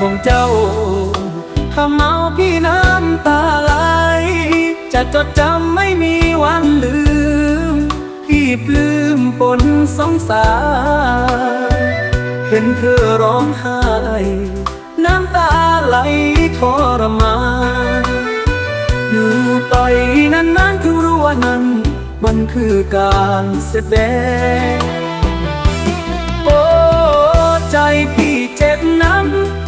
ของเจ้าถ้าเมาพี่น้ำตาไหลจะจดจำไม่มีวันลืม พี่ปลื้มปนสงสาร เห็นเธอร้องไห้ น้ำตาไหลทรมานอยู่ต่อยนานๆถึงรู้ว่านั้น มันคือการแสดง โอ้ ใจพี่เจ็บน้ำ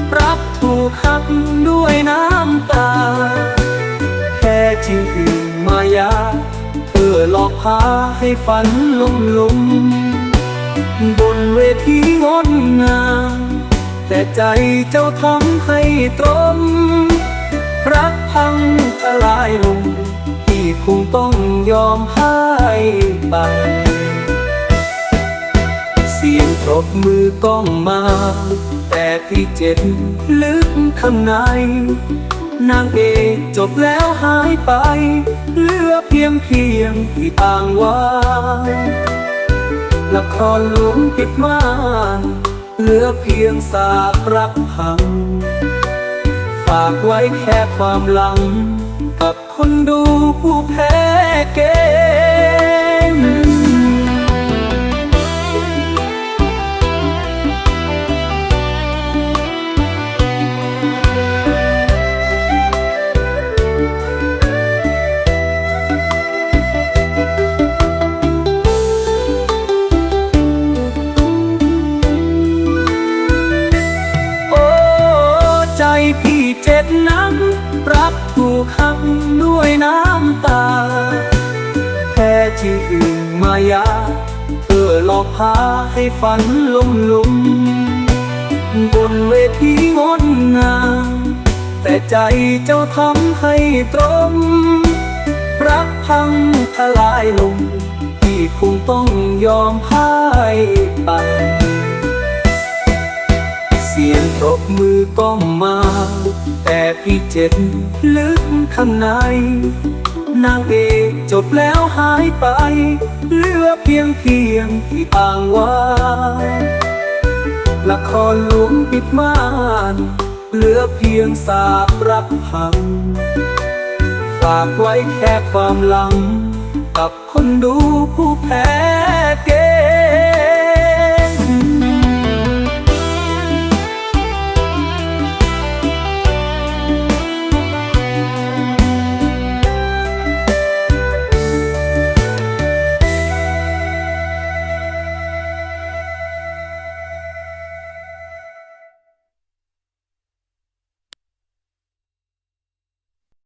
เธอหลอกพาให้ฝันลุ่มลุมบนเวทีงดงามแต่ใจเจ้าทำให้ตรม รักพังทลายลงที่คงต้องยอมพ่ายไป เสียงปรบมือก้องมา แต่ที่เจ็บลึกข้างใน นางเอกจบแล้วหายไป เหลือเพียงเพียงที่ต่างวางละครหลวงปิดม่านเหลือเพียงสากรักพัง ฝากไว้แค่ความหลัง กับคนดูผู้แพ้เกม เจ็บนักรับถูกหักด้วยน้ำตาแค่ที่อื่นมายาเธอหลอกพาให้ฝันลมลุมบนเวทีงดงามแต่ใจเจ้าทำให้ตรม รักพังทลายลงที่คงต้องยอมพ่ายไป ยงตบมือก้องมา แต่พี่เจ็บลึกข้างใน นางเอกจบแล้วหายไป เหลือเพียงเพียงที่อ่างวานละครหลวงปิดม่าน เหลือเพียงสาบรักพังฝากไว้แค่ความหลัง กับคนดูผู้แพ้